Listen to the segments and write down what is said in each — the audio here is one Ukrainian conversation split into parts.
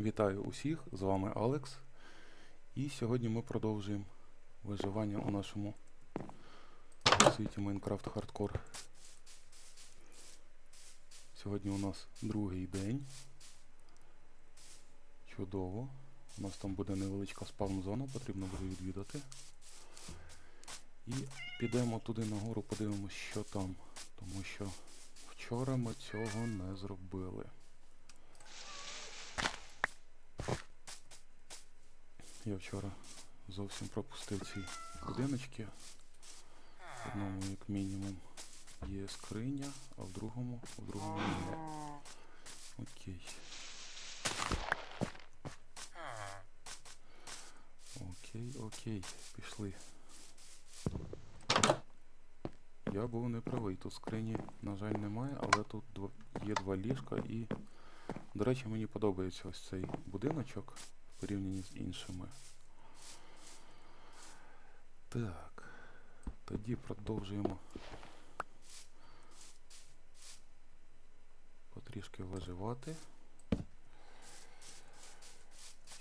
Вітаю усіх, з вами Алекс. І сьогодні ми продовжуємо виживання у нашому світі Minecraft Hardcore. Сьогодні у нас другий день. Чудово. У нас там буде невеличка спавн-зона, потрібно буде відвідати. І підемо туди нагору, подивимось, що там. Тому що вчора ми цього не зробили. Я вчора зовсім пропустив ці будиночки. В одному, як мінімум, є скриня, а в другому, в другому не. Окей. Окей, окей, пішли. Я був не правий. Тут скрині, на жаль, немає, але тут є два ліжка і. До речі, мені подобається ось цей будиночок порівнянні з іншими. Так. Тоді продовжуємо потрішки виживати.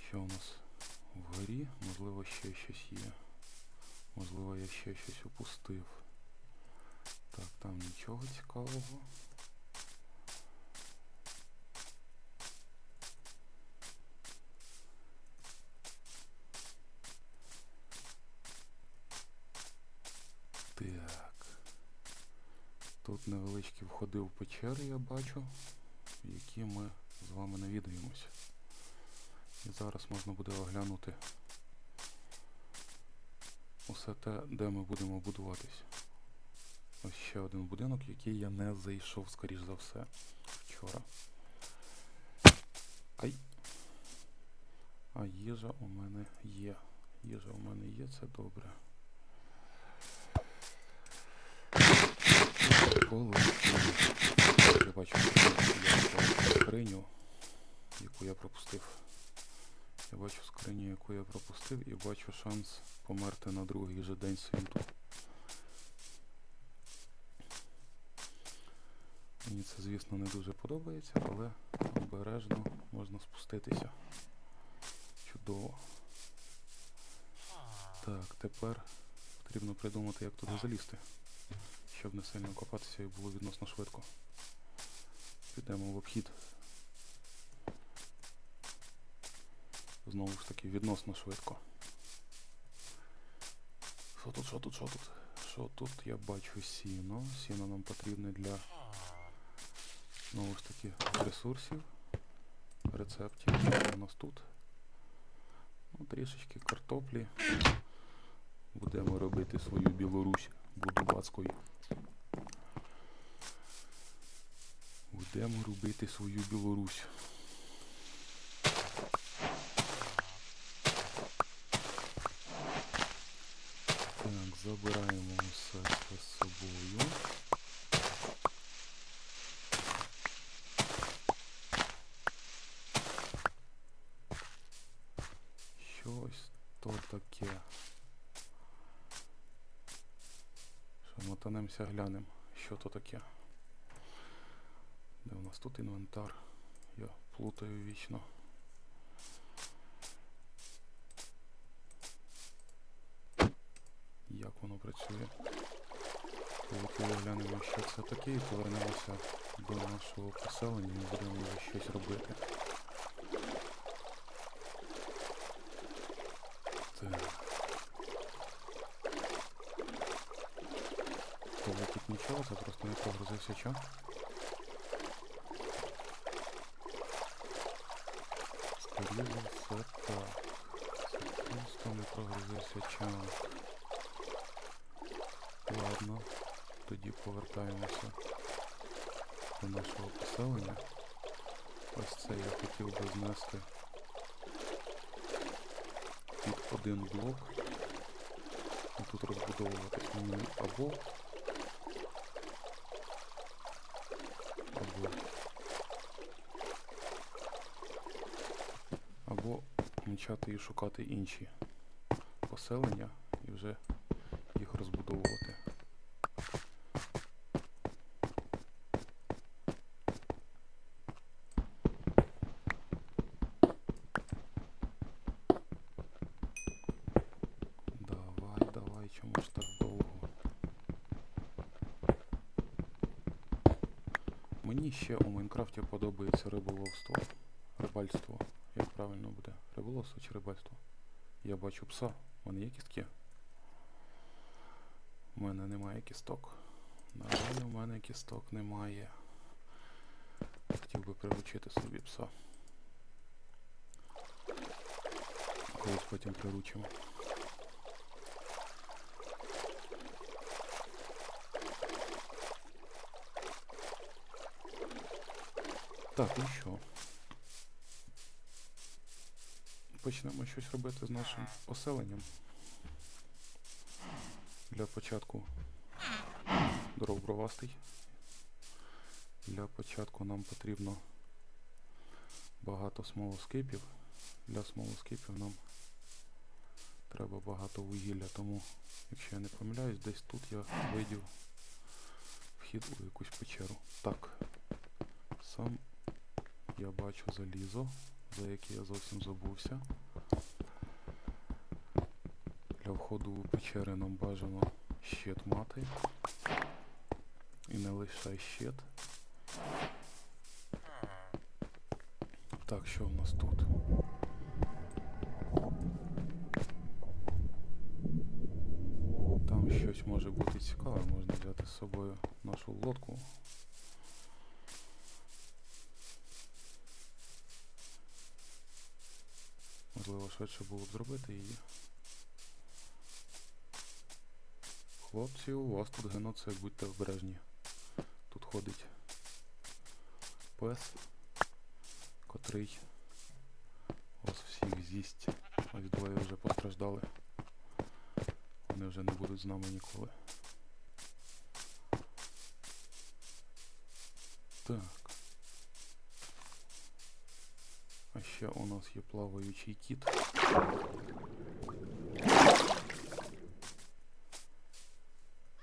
Що у нас вгорі? Можливо, ще щось є. Можливо, я ще щось упустив. Так, там нічого цікавого. Тут невеличкі входи в печери я бачу, які ми з вами навідаємося. І зараз можна буде оглянути усе те, де ми будемо будуватись. Ось ще один будинок, який я не зайшов, скоріш за все, вчора. Ай! А їжа у мене є. Їжа у мене є, це добре. Бачу, я бачу скриню, яку я пропустив. Я бачу скриню, яку я пропустив, і бачу шанс померти на другий же день світу. Мені це, звісно, не дуже подобається, але обережно можна спуститися. Чудово. Так, тепер потрібно придумати, як туди залізти, щоб не сильно копатися і було відносно швидко. Підемо в обхід. Знову ж таки, відносно швидко. Що тут, що тут, що тут? Що тут? Я бачу сіно. Сіно нам потрібне для знову ж таки ресурсів, рецептів. Що у нас тут? Ну, трішечки картоплі. Будемо робити свою Білорусь будувацькою. Будемо робити свою Білорусь. Так, забираємо все з собою. Щось то таке. Що мотанемося глянемо, що то таке. Нас тут інвентар? Я плутаю вічно. Як воно працює? Поки глянемо, що це таке, і повернемося до нашого поселення і будемо щось робити. Так. Коли тут нічого, це просто не прогрузився чат. Все так. Це просто не прогрузився чат. Ладно, тоді повертаємося до нашого поселення. Ось це я хотів би знести під один блок. Тут або або відмічати і шукати інші поселення і вже їх розбудовувати. Давай, давай, чому так довго? Мені ще у Майнкрафті подобається риболовство, рибальство. Як правильно буде? Риболовство чи рибальство? Я бачу пса. Мене є кістки? У мене немає кісток. На жаль, у мене кісток немає. Хотів би приручити собі пса. Колись потім приручимо. Так, ну що? Почнемо щось робити з нашим поселенням. Для початку дров бровастий. Для початку нам потрібно багато смолоскипів. Для смолоскипів нам треба багато вугілля, тому, якщо я не помиляюсь, десь тут я видів вхід у якусь печеру. Так. Сам я бачу залізо, за яке я зовсім забувся. Для входу у печери нам бажано щит мати. І не лише щит. Так, що в нас тут? Там щось може бути цікаве, можна взяти з собою нашу лодку. Можливо, швидше було б зробити її. Хлопці, у вас тут геноцид, будьте обережні. Тут ходить пес, котрий вас всіх з'їсть. Ось двоє вже постраждали. Вони вже не будуть з нами ніколи. Так. А ще у нас є плаваючий кіт.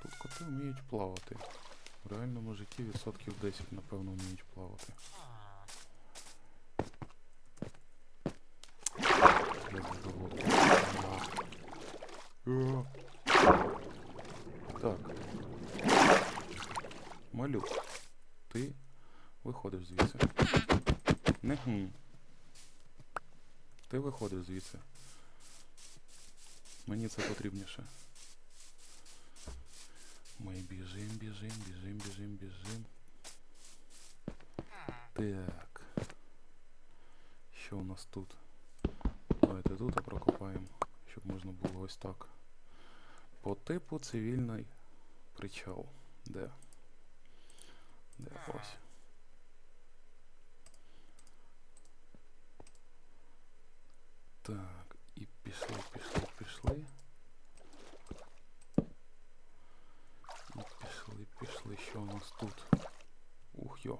Тут коти вміють плавати. В реальному житті відсотків 10, напевно, вміють плавати. Так. Малюк, ти виходиш звідси. Не хм. Ти виходиш звідси. Мені це потрібніше. Ми біжим, біжим, біжим, біжим, біжим. Так. Що у нас тут? Давайте тут прокопаємо, щоб можна було ось так. По типу цивільний причал. Де? Де ось. Так, і пішли, пішли, пішли. І пішли, пішли. Що у нас тут? Ух йо.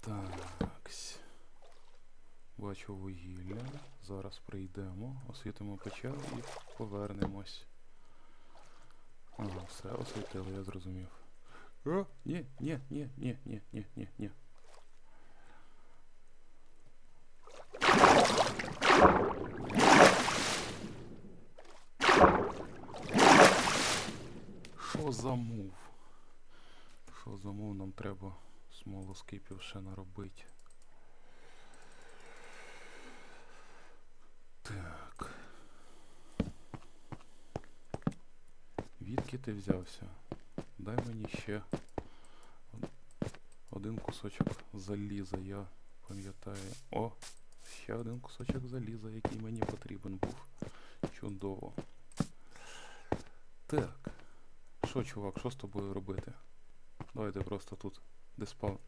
Такс. Бачу вугілля. Зараз прийдемо, освітимо печеру і повернемось. Ага, все, освітили, я зрозумів. О, ні, ні, ні, ні, ні, ні, ні, ні. Що за мув? Що за мув нам треба смолоскипів ще наробити? Так. Відки ти взявся? Дай мені ще один кусочок заліза, я пам'ятаю. О! Ще один кусочок заліза, який мені потрібен був. Чудово. Так. Що, чувак, що з тобою робити? Давайте просто тут де спав.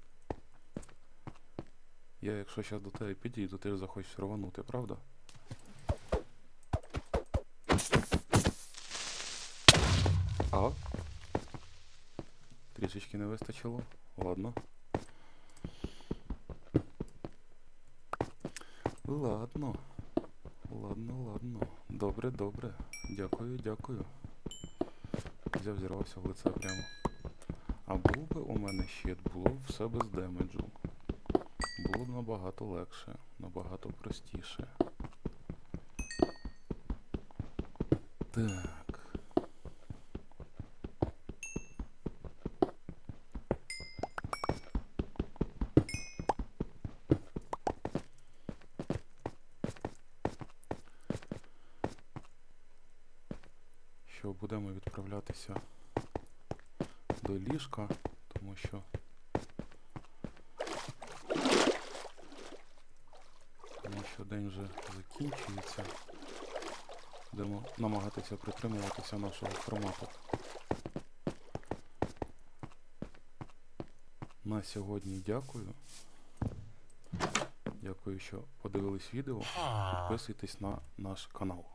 Я якщо зараз до тебе підійду, ти ж захочеш рванути, правда? Ага. Трішечки не вистачило. Ладно. Ладно. Ладно, ладно. Добре, добре. Дякую, дякую. Взяв взірвався в лице прямо. А був би у мене щит, було б все без демеджу. Було б набагато легше, набагато простіше. Так. Що будемо відправлятися до ліжка, тому що тому що день вже закінчується. Будемо намагатися притримуватися нашого формату. На сьогодні дякую. Дякую, що подивились відео. Підписуйтесь на наш канал.